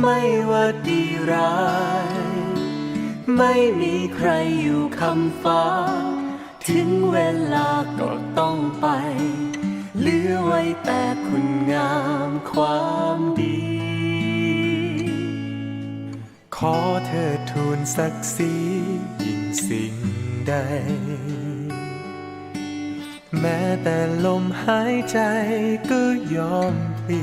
ไม่ว่าดีร้าย ไม่มีใครอยู่คำฟ้า ถึงเวลาก็ต้องไป เหลือไว้แต่คุณงามความดี ขอเธอทูลศักดิ์ศรียิ่งสิ่งใด แม้แต่ลมหายใจก็ยอมพลี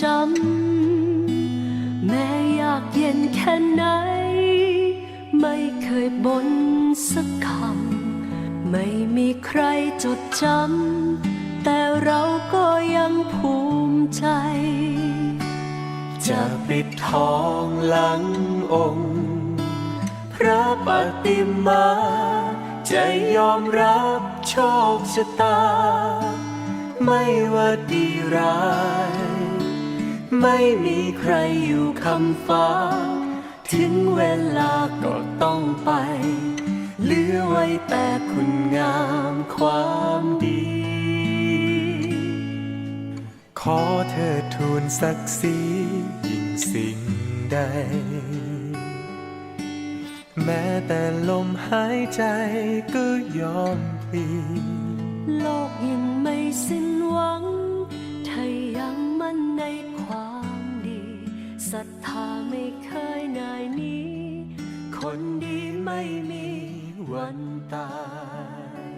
จำ แม้ยากเย็นแค่ไหน ไม่เคยบ่นสักคำ ไม่มีใครจดจำ แต่เราก็ยังภูมิใจ จะปิดทองหลังองค์ พระปฏิมาจะยอมรับโชคชะตา ไม่ว่าดีร้าย ไม่มีใครอยู่คำฟ้า ถึงเวลาก็ต้องไป เหลือไว้แต่คุณงามความดี ขอเธอทูลศักดิ์ศรียิ่งสิ่งใด แม้แต่ลมหายใจก็ยอมพลีโลกยังไม่สิ้น ศรัทธาไม่เคยนายหนี้ คนดีไม่มีวันตาย